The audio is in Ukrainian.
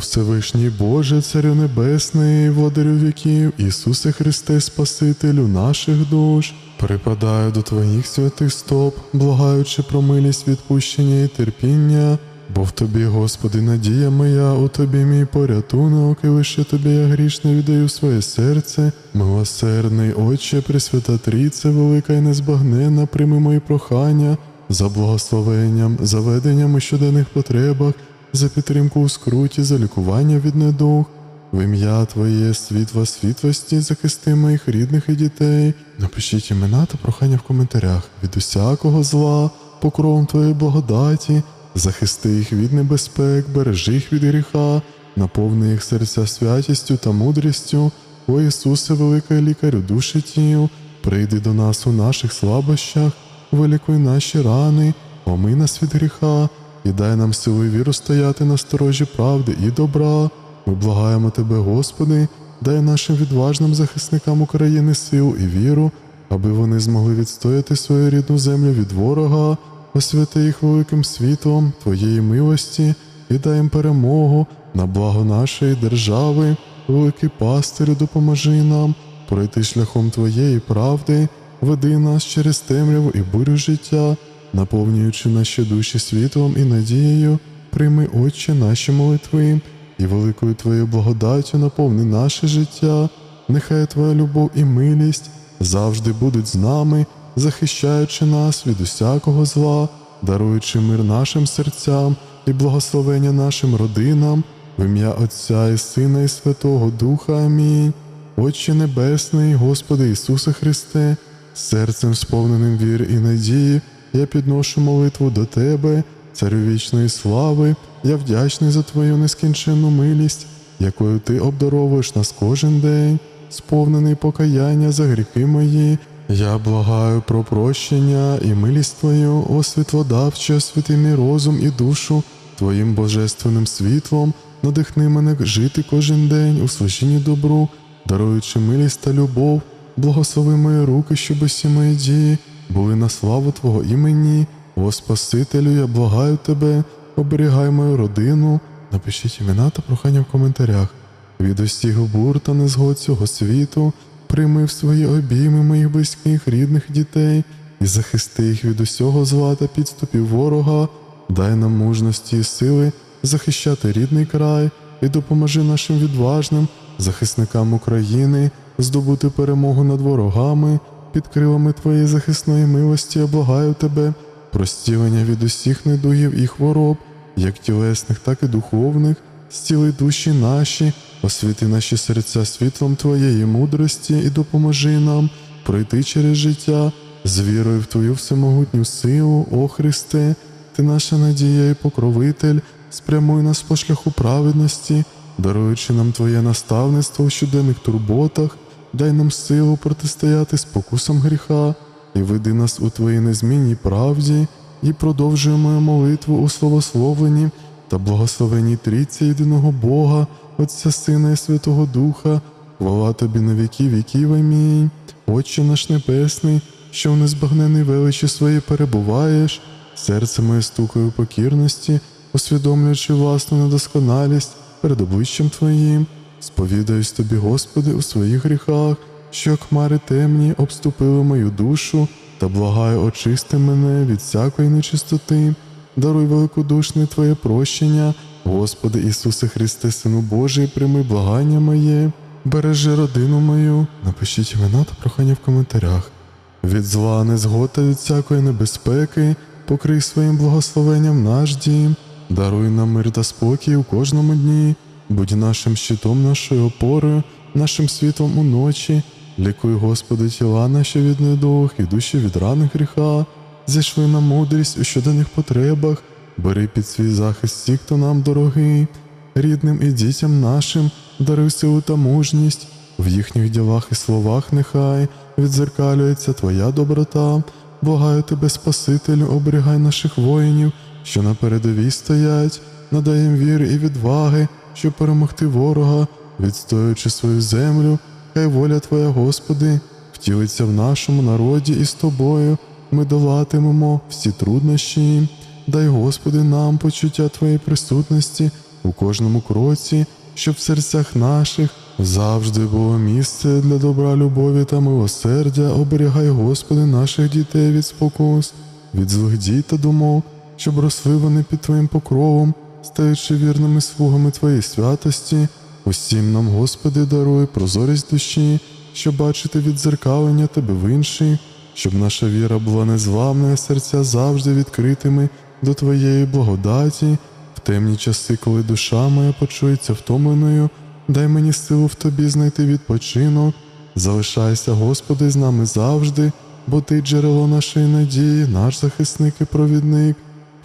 Всевишній Боже, Царю Небесний, Владарю віків, Ісусе Христе, Спасителю наших душ, припадаю до Твоїх святих стоп, благаючи про милість відпущення і терпіння, бо в Тобі, Господи, надія моя, у Тобі мій порятунок, і лише Тобі я грішне віддаю своє серце, милосердний Отче, Пресвята Трійце, велика і незбагненна, прийми мої прохання за благословенням, за веденням у щоденних потребах, за підтримку у скруті, за лікування від недуг. В ім'я Твоє, світла світлості, захисти моїх рідних і дітей. Напишіть імена та прохання в коментарях від усякого зла, покровом Твоєї благодаті, захисти їх від небезпек, бережи їх від гріха, наповни їх серця святістю та мудрістю. О Ісусе, великий лікарю душі тіл, прийди до нас у наших слабощах, вилікуй наші рани, омий нас від гріха і дай нам силу і віру стояти на сторожі правди і добра. Ми благаємо Тебе, Господи, дай нашим відважним захисникам України силу і віру, аби вони змогли відстояти свою рідну землю від ворога, освяти їх великим світлом Твоєї милості і дай їм перемогу на благо нашої держави. Великий пастирю, допоможи нам пройти шляхом Твоєї правди, веди нас через темряву і бурю життя, наповнюючи наші душі світлом і надією, прийми, Отче, наші молитви, і великою Твоєю благодаттю наповни наше життя, нехай Твоя любов і милість завжди будуть з нами, захищаючи нас від усякого зла, даруючи мир нашим серцям і благословення нашим родинам, в ім'я Отця і Сина і Святого Духа. Амінь. Отче Небесний, Господи Ісусе Христе, серцем сповненим віри і надії, я підношу молитву до Тебе, Царю вічної слави, я вдячний за Твою нескінченну милість, якою Ти обдаровуєш нас кожен день, сповнений покаяння за гріхи мої. Я благаю про прощення і милість Твою, о світлодавче, освіти розум і душу. Твоїм божественним світлом, надихни мене жити кожен день у служінні добру, даруючи милість та любов, благослови мої руки, щоб усі мої дії були на славу Твого імені. О Спасителю, я благаю Тебе, оберігай мою родину, напишіть імена та прохання в коментарях. Від усіх бур та незгод цього світу прийми в свої обійми моїх близьких, рідних дітей і захисти їх від усього зла та підступів ворога, дай нам мужності і сили захищати рідний край і допоможи нашим відважним захисникам України здобути перемогу над ворогами, під крилами Твоєї захисної милості я благаю Тебе, простілення від усіх недугів і хвороб, як тілесних, так і духовних, зціли душі наші, освіти наші серця світлом Твоєї мудрості і допоможи нам пройти через життя з вірою в Твою всемогутню силу, о Христе, Ти наша надія і покровитель, спрямуй нас по шляху праведності, даруючи нам Твоє наставництво в щоденних турботах, дай нам силу протистояти спокусам гріха і веди нас у Твоїй незмінній правді, і продовжуємо молитву у словословленні та благословенні трійці єдиного Бога, Отця Сина і Святого Духа, хвала Тобі на віки віків. Амінь. Отче наш Небесний, що в незбагненній величі своїй перебуваєш, серце моє стукає у покірності, усвідомлюючи власну недосконалість перед обличчям Твоїм, сповідаюсь Тобі, Господи, у своїх гріхах, що хмари темні обступили мою душу, та благаю, очисти мене від всякої нечистоти, даруй великодушне Твоє прощення, Господи Ісусе Христе, Сину Божий, прийми благання моє, бережи родину мою, напишіть імена та прохання в коментарях. Від зла, незгод та від всякої небезпеки, покрий своїм благословенням наш дім, даруй нам мир та спокій у кожному дні, будь нашим щитом, нашою опорою, нашим світлом у ночі, лікуй, Господи, тіла наші від недуг і душі від рани гріха, зійшли на мудрість у щоденних потребах, бери під свій захист всіх, хто нам дорогий, рідним і дітям нашим, даруй силу та мужність, в їхніх ділах і словах нехай відзеркалюється Твоя доброта, благаю Тебе, Спасителю, оберігай наших воїнів, що на передовій стоять, надай їм віри і відваги, щоб перемогти ворога, відстоюючи свою землю, хай воля Твоя, Господи, втілиться в нашому народі і з Тобою. Ми долатимемо всі труднощі. Дай, Господи, нам почуття Твоєї присутності у кожному кроці, щоб в серцях наших завжди було місце для добра, любові та милосердя. Оберігай, Господи, наших дітей від спокус, від злих дій та думок, щоб росли вони під Твоїм покровом, стаючи вірними слугами Твоєї святості. Усім нам, Господи, даруй прозорість душі, щоб бачити відзеркалення Тебе в іншій, щоб наша віра була незламна, а серця завжди відкритими до Твоєї благодаті. В темні часи, коли душа моя почується втомленою, дай мені силу в Тобі знайти відпочинок. Залишайся, Господи, з нами завжди, бо Ти джерело нашої надії, наш захисник і провідник.